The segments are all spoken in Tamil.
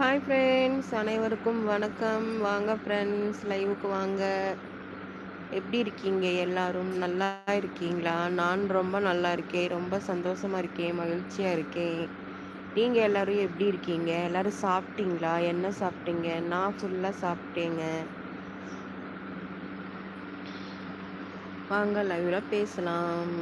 ஹாய் ஃப்ரெண்ட்ஸ் அனைவருக்கும் வணக்கம். வாங்க ஃப்ரெண்ட்ஸ் லைவுக்கு வாங்க. எப்படி இருக்கீங்க எல்லாரும்? நல்லா இருக்கீங்களா? நான் ரொம்ப நல்லா இருக்கேன். ரொம்ப சந்தோஷமாக இருக்கேன். மகிழ்ச்சியாக இருக்கேன். நீங்கள் எல்லோரும் எப்படி இருக்கீங்க? எல்லோரும் சாப்பிட்டீங்களா? என்ன சாப்பிட்டீங்க? நான் ஃபுல்லாக சாப்பிட்டேங்க. வாங்க லைவில் பேசலாம்.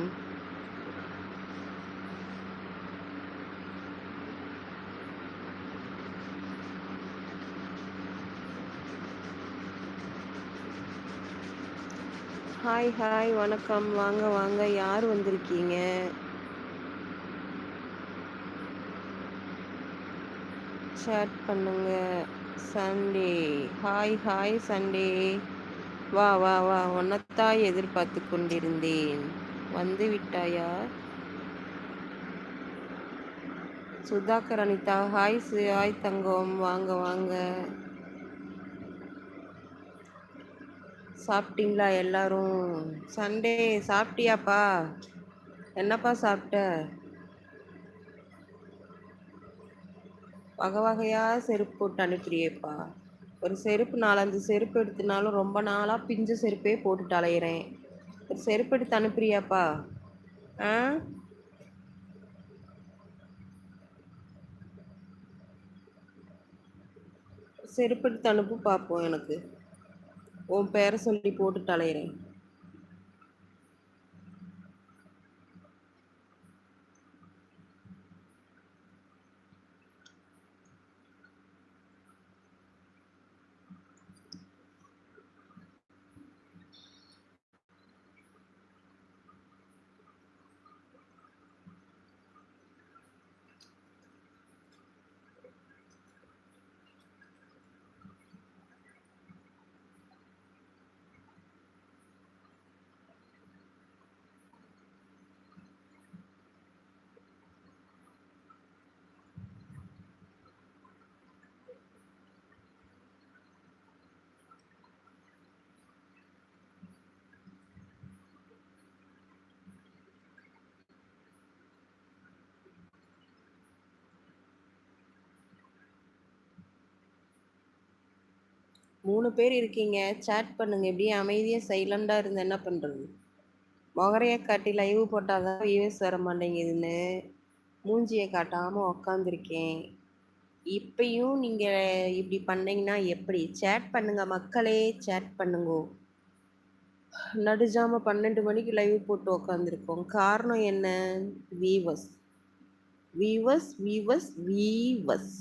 ஹாய் ஹாய் வணக்கம். வாங்க வாங்க. யார் வந்திருக்கீங்க? சேட் பண்ணுங்க. சண்டே ஹாய் ஹாய் சண்டே வா வா வா. உன்னத்தாய் எதிர்பார்த்து கொண்டிருந்தேன். வந்து விட்டாயா? சுதாகர் அனிதா. ஹாய் ஹாய் தங்கம். வாங்க வாங்க. சாப்பிட்டீங்களா எல்லாரும்? சண்டே சாப்பிட்டியாப்பா? என்னப்பா சாப்பிட்ட? வகை வகையாக செருப்பு போட்டு அனுப்புறியேப்பா ஒரு செருப்பு நாலஞ்சு செருப்பு எடுத்துனாலும் ரொம்ப நாளாக பிஞ்ச செருப்பே போட்டுட்டு அலையிறேன். ஒரு செருப்பு எடுத்து அனுப்புறியாப்பா ஆ? செருப்பு எடுத்து அனுப்பு பார்ப்போம் எனக்கு. உன் பேரை சொல்லி போட்டுட்டு அலையிறேன். மூணு பேர் இருக்கீங்க. சேட் பண்ணுங்க. இப்படியே அமைதியாக சைலண்டாக இருந்து என்ன பண்ணுறது முகரையை காட்டி லைவ் போட்டால் தான் வியூஸ் வர மாட்டேங்குதுன்னு மூஞ்சியை காட்டாமல் உக்காந்துருக்கேன். இப்பயும் நீங்கள் இப்படி பண்ணீங்கன்னா எப்படி? சேட் பண்ணுங்க மக்களே சேட் பண்ணுங்க. நடுஜாம பன்னெண்டு மணிக்கு லைவ் போட்டு உக்காந்துருக்கோம். காரணம் என்ன? வீவஸ் வீவஸ் வீவஸ் வீவஸ்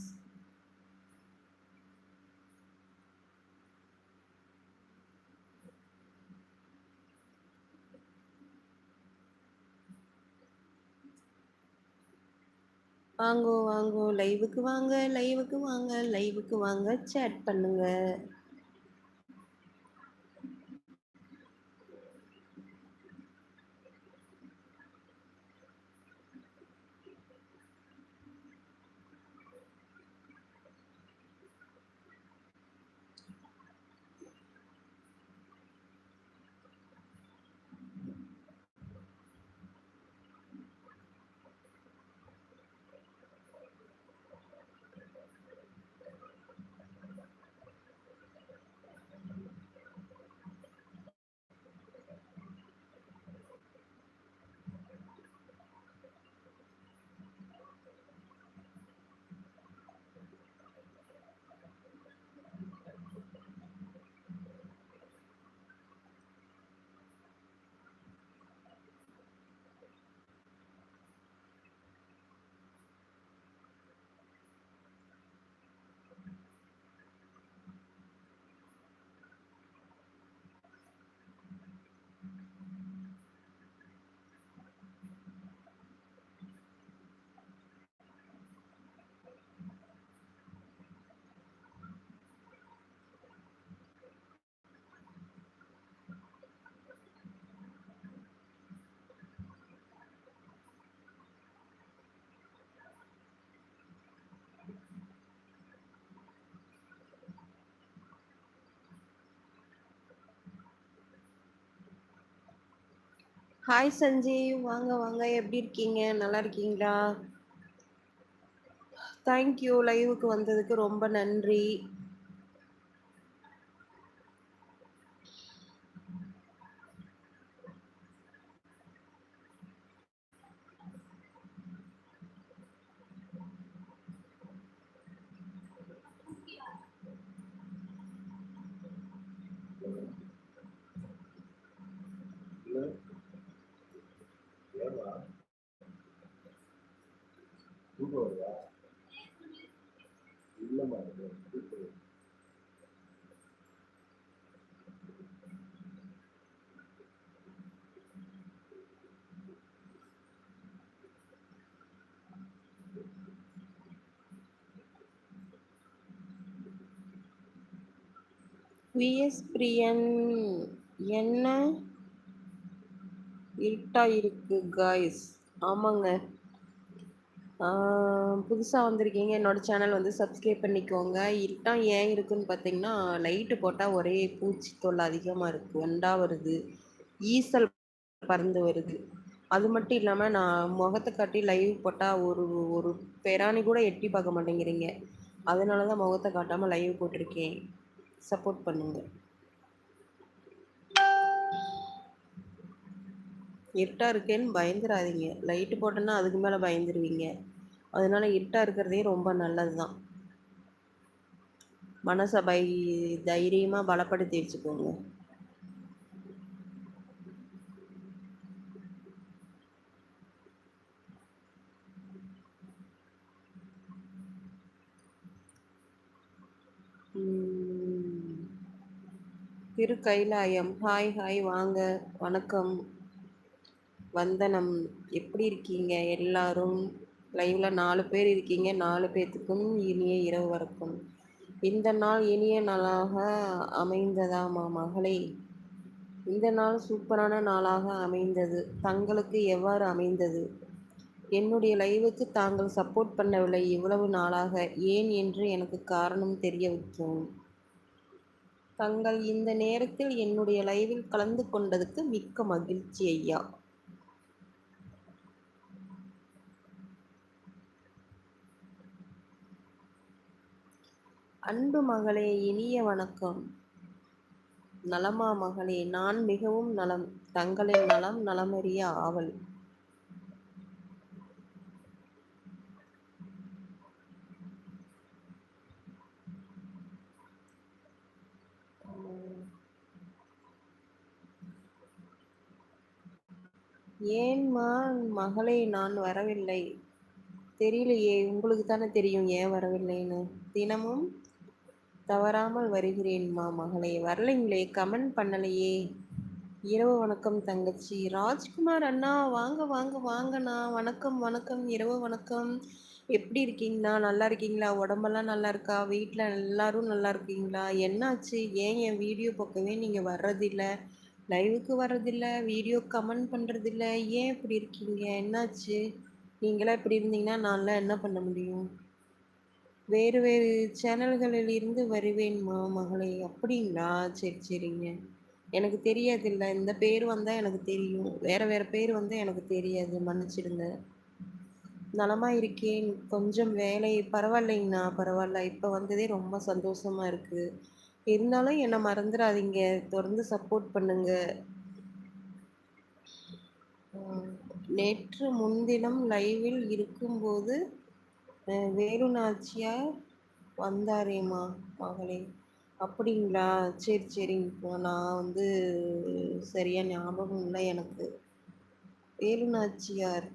வாங்கோ வாங்கோ. லைவுக்கு வாங்க லைவுக்கு வாங்க லைவுக்கு வாங்க. சேட் பண்ணுங்க. ஹாய் சஞ்சய் வாங்க வாங்க. எப்படி இருக்கீங்க? நல்லா இருக்கீங்களா? தேங்க்யூ லைவுக்கு வந்ததுக்கு ரொம்ப நன்றி. தூக்கம் வருதா விஎஸ் பிரியன் என்ன? இருட்டா இருக்கு காய்ஸ் ஆமாங்க. புதுசாக வந்திருக்கீங்க. என்னோட சேனல் வந்து சப்ஸ்கிரைப் பண்ணிக்கோங்க. இருட்டா ஏன் இருக்குன்னு பார்த்தீங்கன்னா லைட்டு போட்டால் ஒரே பூச்சி தொல்லை அதிகமாக இருக்குது வண்டா வருது. ஈசல் பறந்து வருது. அது மட்டும் இல்லாமல் நான் முகத்தை காட்டி லைவ் போட்டால் ஒரு ஒரு பெராணி கூட எட்டி பார்க்க மாட்டேங்கிறீங்க. அதனால தான் முகத்தை காட்டாமல் லைவ் போட்டிருக்கேன். சப்போர்ட் பண்ணுங்கள் இருட்டாக இருக்கேன்னு பயந்துடாதீங்க லைட்டு போட்டோன்னா அதுக்கு மேலே பயந்துருவீங்க. அதனால இருட்டாக இருக்கிறதே ரொம்ப நல்லது தான் மனசை பை தைரியமாக பலப்படுத்தி வச்சுக்கோங்க திரு கைலாயம் ஹாய் ஹாய் வாங்க. வணக்கம். வந்தனம். எப்படி இருக்கீங்க? எல்லாரும் லைவ்ல நாலு பேர் இருக்கீங்க. நாலு பேர்த்துக்கும் இனிய இரவு வரக்கும் இந்த நாள் இனிய நாளாக அமைந்ததாமா மகளே? இந்த நாள் சூப்பரான நாளாக அமைந்தது. தங்களுக்கு எவ்வாறு அமைந்தது? என்னுடைய லைவுக்கு தாங்கள் சப்போர்ட் பண்ணவில்லை. இவ்வளவு நாளாக ஏன் என்று எனக்கு காரணம் தெரிய வைக்கும் தங்கள் இந்த நேரத்தில் என்னுடைய லைவில் கலந்து கொண்டதுக்கு மிக்க மகிழ்ச்சி ஐயா. அன்பு மகளே இனிய வணக்கம். நலமா மகளே நான் மிகவும் நலம் தங்களின் நலம் நலமறிய ஆவல். ஏன்மா மகளை நான் வரவில்லை. தெரியலையே உங்களுக்கு தானே தெரியும் ஏன் வரவில்லைன்னு. தினமும் தவறாமல் வருகிறேன்மா மகளே. வரலைங்களே கமெண்ட் பண்ணலையே. இரவு வணக்கம் தங்கச்சி. ராஜ்குமார் அண்ணா வாங்க வாங்க வாங்கண்ணா. வணக்கம் வணக்கம். இரவு வணக்கம். எப்படி இருக்கீங்களா? நல்லா இருக்கீங்களா? உடம்பெல்லாம் நல்லா இருக்கா? வீட்டில் எல்லாரும் நல்லா இருக்கீங்களா? என்னாச்சு? ஏன் என் வீடியோ பக்கமே நீங்கள் வர்றதில்ல? லைவுக்கு வர்றதில்ல? வீடியோ கமெண்ட் பண்ணுறதில்ல ஏன் இப்படி இருக்கீங்க? என்னாச்சு? நீங்களாம் இப்படி இருந்தீங்கன்னா நான்லாம் என்ன பண்ண முடியும்? வேறு வேறு சேனல்களில் இருந்து வருவேன்மா மகளே அப்படிங்களா? சரி சரிங்க. எனக்கு தெரியாதில்ல. இந்த பேர் வந்தால் எனக்கு தெரியும். வேறு வேறு பேர் வந்தால் எனக்கு தெரியாது. மன்னிச்சிடுங்க. நலமாக இருக்கேன். கொஞ்சம் வேலை. பரவாயில்லைங்கண்ணா. பரவாயில்ல. இப்போ வந்ததே ரொம்ப சந்தோஷமாக இருக்குது இருந்தாலும் என்னை மறந்துடாதீங்க. தொடர்ந்து சப்போர்ட் பண்ணுங்கள் நேற்று முன்தினம் லைவில் இருக்கும்போது வேலு நாச்சியார் வந்தாரேம்மா மகளே. அப்படிங்களா? சரி சரிங்க நான் வந்து சரியாக ஞாபகம் இல்லை எனக்கு. வேலு நாச்சியார்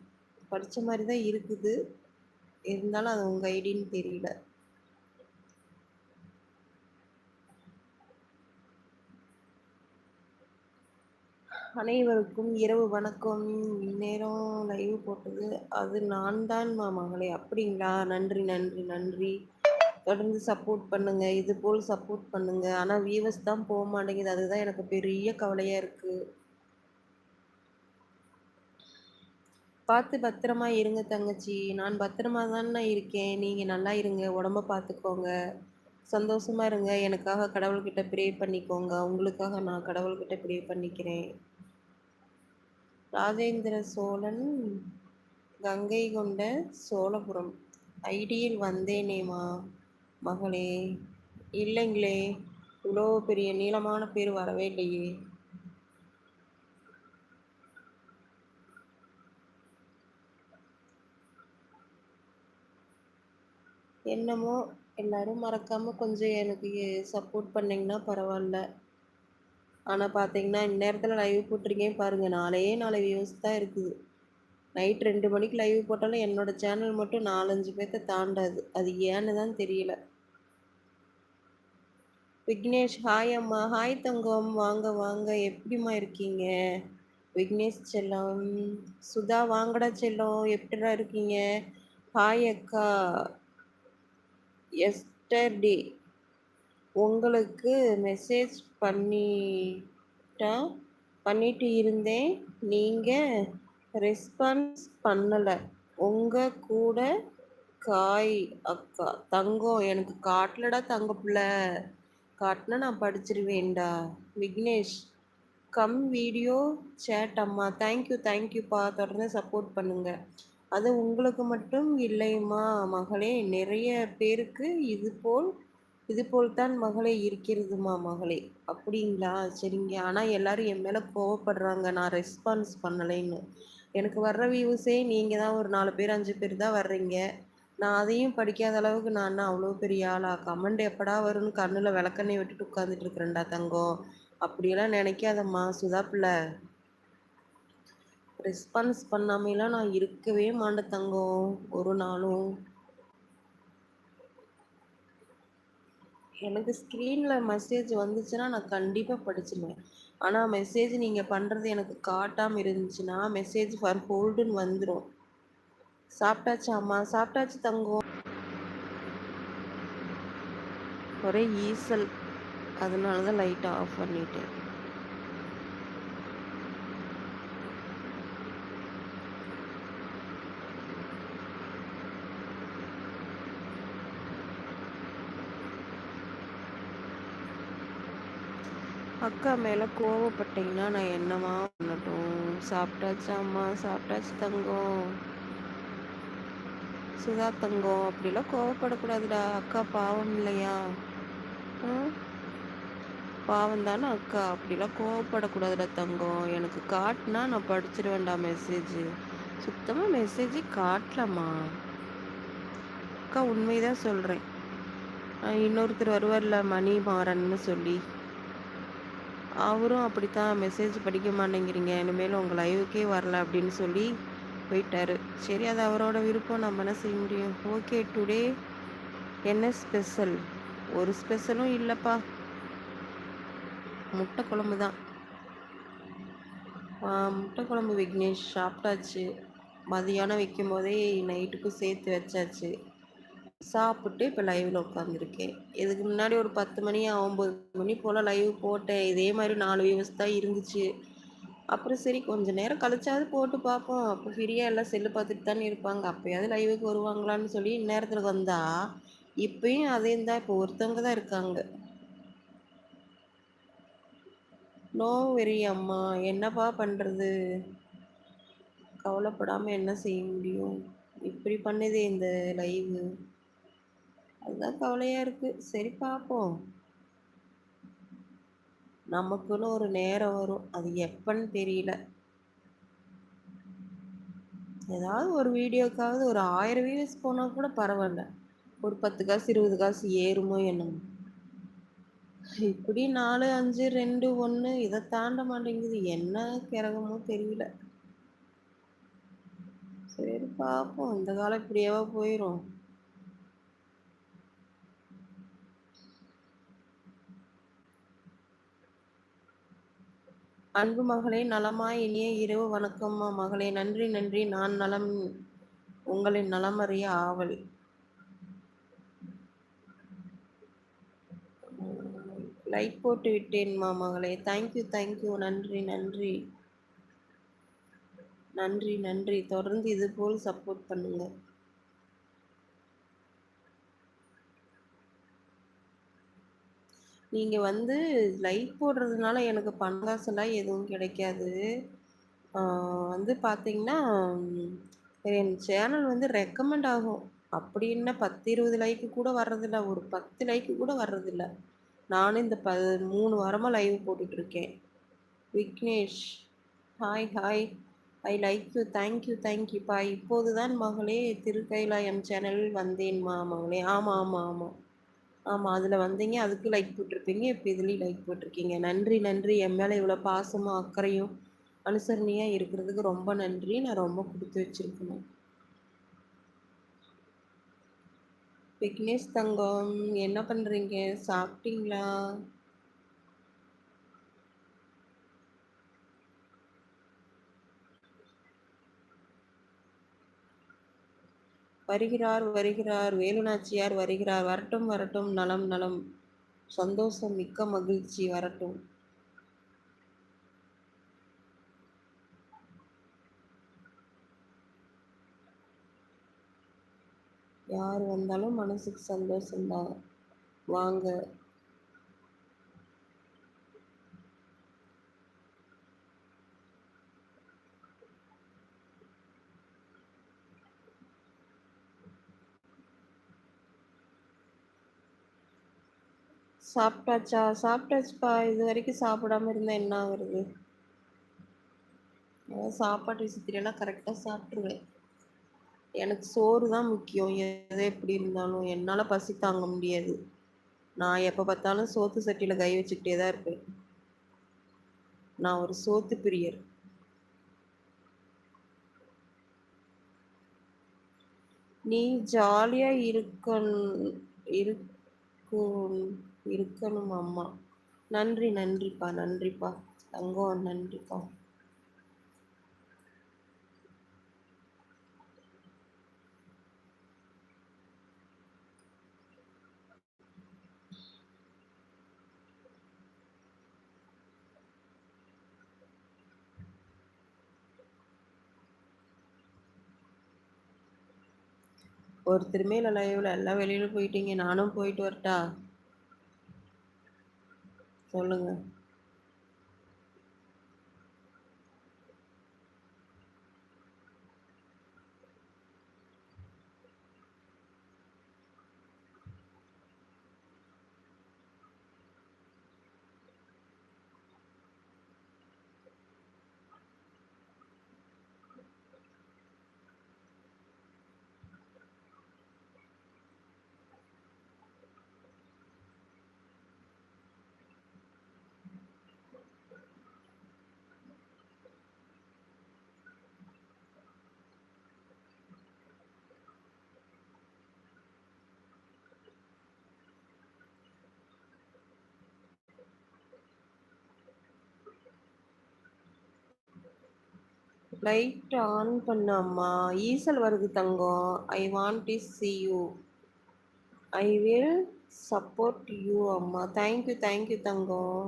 படித்த மாதிரி தான் இருக்குது. இருந்தாலும் அது உங்கள் ஐடின்னு தெரியல. அனைவருக்கும் இரவு வணக்கம். இந்நேரம் லைவ் போட்டது அது நான் தான் மகளே. அப்படிங்களா? நன்றி நன்றி நன்றி. தொடர்ந்து சப்போர்ட் பண்ணுங்க. இது போல் சப்போர்ட் பண்ணுங்க. ஆனால் வியூவர்ஸ் தான் போக மாட்டேங்குது. அதுதான் எனக்கு பெரிய கவலையா இருக்கு. பார்த்து பத்திரமா இருங்க தங்கச்சி. நான் பத்திரமா தானே இருக்கேன். நீங்க நல்லா இருங்க. உடம்ப பார்த்துக்கோங்க. சந்தோஷமா இருங்க. எனக்காக கடவுள்கிட்ட ப்ரே பண்ணிக்கோங்க. உங்களுக்காக நான் கடவுள்கிட்ட ப்ரே பண்ணிக்கிறேன். ராஜேந்திர சோழன் கங்கை கொண்ட சோழபுரம். ஐடியில் வந்தேனேமா மகளே? இல்லைங்களே இவ்வளோ பெரிய நீளமான பேர் வரவே இல்லையே. என்னமோ எல்லாரும் மறக்காமல் கொஞ்சம் எனக்கு சப்போர்ட் பண்ணிங்கன்னா பரவாயில்ல. ஆனால் பார்த்தீங்கன்னா இந்நேரத்தில் லைவ் போட்டிருக்கேன் பாருங்கள் நாளையே நாலு வியூஸ் தான் இருக்குது. நைட் ரெண்டு மணிக்கு லைவ் போட்டாலும் என்னோடய சேனல் மட்டும் நாலஞ்சு பேர்த்த தாண்டாது. அது ஏன்னு தான் தெரியல. விக்னேஷ் ஹாய் அம்மா. ஹாய் தங்கம். வாங்க வாங்க. எப்படிம்மா இருக்கீங்க? விக்னேஷ் செல்லம். சுதா வாங்கடா செல்லம். எப்படிடா இருக்கீங்க? ஹாய் அக்கா. எஸ்டர்டே உங்களுக்கு மெசேஜ் பண்ணிட்டா பண்ணிட்டு இருந்தேன். நீங்கள் ரெஸ்பான்ஸ் பண்ணலை. உங்கள் கூட காய் அக்கா தங்கம் எனக்கு காட்டலடா தங்க பிள்ளை. காட்டினா நான் படிச்சிருவேன்டா. விக்னேஷ் கம் வீடியோ சேட் அம்மா. தேங்க்யூ தேங்க்யூப்பா தொடர்ந்து சப்போர்ட் பண்ணுங்கள் அது உங்களுக்கு மட்டும் இல்லைம்மா. மகளே நிறைய பேருக்கு இது போல் இது போல் தான் மகளே இருக்கிறதுமா மகளே? அப்படிங்களா? சரிங்க. ஆனால் எல்லாரும் என் மேலே கோவப்படுறாங்க. நான் ரெஸ்பான்ஸ் பண்ணலைன்னு. எனக்கு வர்ற வியூஸே நீங்கள் தான் ஒரு நாலு பேர் அஞ்சு பேர் தான் வர்றீங்க. நான் அதையும் படிக்காத அளவுக்கு நான் அவ்வளோ பெரிய ஆளா? கமெண்ட் எப்படா வரும்னு கண்ணில் விளக்கண்ணை விட்டுட்டு உட்காந்துட்டு இருக்கிறேன்டா தங்கம். அப்படியெல்லாம் நினைக்காதம்மா சுதா பிள்ளை ரெஸ்பான்ஸ் பண்ணாமலாம் நான் இருக்கவே மாட்டேன் தங்கம். ஒரு நாளும். எனக்கு ஸ்க்ரீனில் மெசேஜ் வந்துச்சுன்னா நான் கண்டிப்பாக படிச்சிருவேன். ஆனால் மெசேஜ் நீங்கள் பண்ணுறது எனக்கு காட்டாமல் இருந்துச்சுன்னா மெசேஜ் ஃபார் ஹோல்டுன்னு வந்துடும் சாப்பிட்டாச்சாம்மா சாப்பிட்டாச்சு தங்கம். ஒரே ஈசல். அதனால தான் லைட்டை ஆஃப் பண்ணிட்டேன். அக்கா மேலே கோவப்பட்டீங்கன்னா நான் என்னமா பண்ணட்டும்? சாப்பிட்டாச்சு அம்மா? சாப்பிட்டாச்சு தங்கம். சுதா தங்கம் அப்படிலாம் கோவப்படக்கூடாதுடா. அக்கா பாவம் இல்லையா? பாவம் தானே அக்கா. அப்படிலாம் கோவப்படக்கூடாதுடா தங்கம். எனக்கு காட்டினா நான் படிச்சிருவேன்டா மெசேஜ் சுத்தமாக மெசேஜ் காட்டலம்மா. அக்கா உண்மைதான் சொல்கிறேன் இன்னொருத்தர் வருவார்ல மணி மாறன்னு சொல்லி. அவரும் அப்படித்தான் மெசேஜ் படிக்க மாட்டேங்கிறீங்க இனிமேல் உங்கள் லைவுக்கே வரல அப்படின்னு சொல்லி போயிட்டாரு. சரி அது அவரோட விருப்பம். நம்ம என்ன செய்ய முடியும்? ஓகே டுடே என்ன ஸ்பெஷல் ஒரு ஸ்பெஷலும் இல்லைப்பா. முட்டை குழம்பு தான். முட்டை குழம்பு விக்னேஷ் சாப்பிட்டாச்சு. மதியானம் வைக்கும் போதே நைட்டுக்கும் சேர்த்து வச்சாச்சு. சாப்பிட்டு இப்போ லைவில் உட்காந்துருக்கேன் இதுக்கு முன்னாடி ஒரு பத்து மணி ஒம்பது மணி போல் லைவ் போட்டேன். இதே மாதிரி நாலு வியூஸ் தான் இருந்துச்சு. அப்புறம் சரி கொஞ்ச நேரம் கழிச்சாவது போட்டு பார்ப்போம். அப்போ ஃப்ரீயாக எல்லாம் செல்லு பார்த்துட்டு தானே இருப்பாங்க. அப்போயாவது லைவுக்கு வருவாங்களான்னு சொல்லி இந்நேரத்தில் வந்தால் இப்பயும் அதே தான். இப்போ ஒருத்தவங்க தான் இருக்காங்க. நோ வெரி அம்மா. என்னப்பா பண்ணுறது கவலைப்படாமல் என்ன செய்ய முடியும்? இப்படி பண்ணுதே இந்த லைவு அதுதான் கவலையாக இருக்குது சரி பார்ப்போம் நமக்குன்னு ஒரு நேரம் வரும். அது எப்பன்னு தெரியல. ஏதாவது ஒரு வீடியோக்காவது ஒரு ஆயிரம் வியூஸ் போனால் கூட பரவாயில்ல. ஒரு பத்து காசு இருபது காசு ஏறுமோ என்னமோ. இப்படி நாலு அஞ்சு ரெண்டு ஒன்று இதை தாண்ட மாட்டேங்குது. என்ன கிறகமோ தெரியல. சரி பார்ப்போம் இந்த காலம் இப்படியாவா போயிடும் அன்பு மகளே நலமாய் இனிய இரவு வணக்கம்மா மகளே. நன்றி நன்றி. நான் நலம் உங்களின் நலமறிய ஆவல். லைட் போட்டு விட்டேன்மா மகளே. தேங்க்யூ தேங்க்யூ நன்றி நன்றி. நன்றி நன்றி. தொடர்ந்து இது போல் சப்போர்ட் பண்ணுங்கள் நீங்கள் வந்து லைக் போடுறதுனால எனக்கு பணங்காசெல்லாம் எதுவும் கிடைக்காது. வந்து பார்த்தீங்கன்னா என் சேனல் வந்து ரெக்கமெண்ட் ஆகும். அப்படின்னா பத்து இருபது லைக்கு கூட வர்றதில்ல ஒரு பத்து லைக்கு கூட வர்றதில்ல. நானும் இந்த ப மூணு வாரமாக லைவ் போட்டுட்ருக்கேன். Vignesh hi hi. I like you thank you தேங்க்யூப்பா இப்போது தான் மகளே திருக்கைலாயம் சேனல் வந்தேன்மா மகளே. ஆமாம் ஆமாம் ஆமாம் ஆமாம் அதில் வந்தீங்க. அதுக்கு லைக் போட்டிருப்பீங்க. இப்போ இதுலேயும் லைக் போட்டிருக்கீங்க. நன்றி நன்றி. என் மேலே இவ்வளோ பாசமும் அக்கறையும் அனுசரணையாக இருக்கிறதுக்கு ரொம்ப நன்றி. நான் ரொம்ப கொடுத்து வச்சுருக்கணும். விக்னேஷ் தங்கம் என்ன பண்ணுறீங்க சாப்பிட்டீங்களா? வருகிறார் வருகிறார் வேலுநாச்சியார் வருகிறார். வரட்டும் வரட்டும் நலம் நலம். சந்தோஷம் மிக்க மகிழ்ச்சி வரட்டும். யார் வந்தாலும் மனசுக்கு சந்தோஷம்தான். வாங்க. சாப்பிட்டாச்சா? சாப்பிட்டாச்சுப்பா. இது வரைக்கும் சாப்பிடாம இருந்தால் என்ன ஆகுறது? அதான் சாப்பாட்டு விஷயத்துலலாம் கரெக்டாக சாப்பிட்ருவேன் எனக்கு சோறு தான் முக்கியம். எது எப்படி இருந்தாலும் என்னால் பசி தாங்க முடியாது. நான் எப்போ பார்த்தாலும் சோத்து சட்டியில் கை வச்சுக்கிட்டே தான் இருப்பேன். நான் ஒரு சோத்து பிரியர். நீ ஜாலியாக இருக்கணும் இருக்கும் இருக்கணும் அம்மா. நன்றி நன்றிப்பா நன்றிப்பா. தங்கம் நன்றிப்பா. ஒருத்தருமே இல்லை லைவ்ல எல்லாம் வெளியில போயிட்டீங்க நானும் போயிட்டு வரட்டா? சொல்லுங்க. லைட் ஆன் பண்ணாமா அம்மா. ஈசல் வருது தங்கம். I want to see you I will support you அம்மா. Thank you thank you Thangam.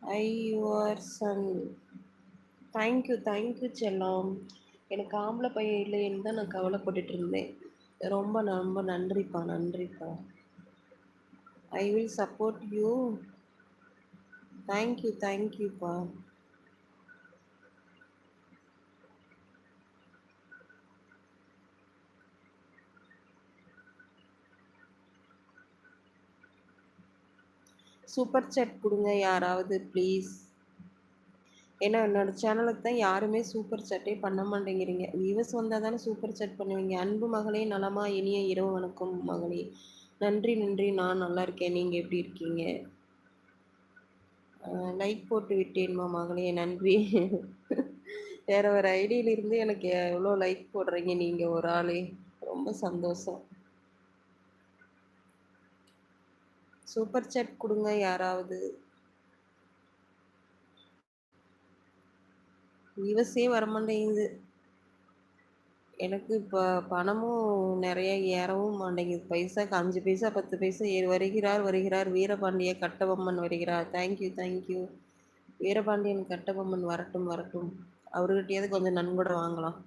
I your son thank you thank you செல்லம். எனக்கு ஆம்பளை பையன் இல்லைன்னு தான் நான் கவலைப்பட்டுட்டு இருந்தேன். ரொம்ப ரொம்ப நன்றிப்பா நன்றிப்பா. I will support you thank you தேங்க்யூப்பா சூப்பர் சேட் கொடுங்க யாராவது ப்ளீஸ் ஏன்னா என்னோட சேனலுக்கு தான் யாருமே சூப்பர் சேட்டே பண்ண மாட்டேங்கிறீங்க. வியூவர்ஸ் வந்தால் தானே சூப்பர் சேட் பண்ணுவீங்க. அன்பு மகளே நலமா இனிய இரவு வணக்கம் மகளே. நன்றி நன்றி. நான் நல்லா இருக்கேன். நீங்கள் எப்படி இருக்கீங்க? லைக் போட்டு விட்டேன்மா மகளே. நன்றி. வேற ஒரு ஐடியிலிருந்து எனக்கு எவ்வளோ லைக் போடுறீங்க நீங்கள் ஒரு ஆளே. ரொம்ப சந்தோஷம். சூப்பர் சாட் கொடுங்க யாராவது. விவசே வரமாட்டேங்குது. எனக்கு இப்போ பணமும் நிறைய ஏறவும் மாட்டேங்குது. பைசாக்கு அஞ்சு பைசா பத்து பைசா ஏறி வருகிறார் வருகிறார். வீரபாண்டிய கட்டபொம்மன் வருகிறார். தேங்க்யூ தேங்க்யூ வீரபாண்டியன் கட்டபொம்மன் வரட்டும் வரட்டும். அவர்கிட்டயாவது கொஞ்சம் நன்கொடை வாங்கலாம்.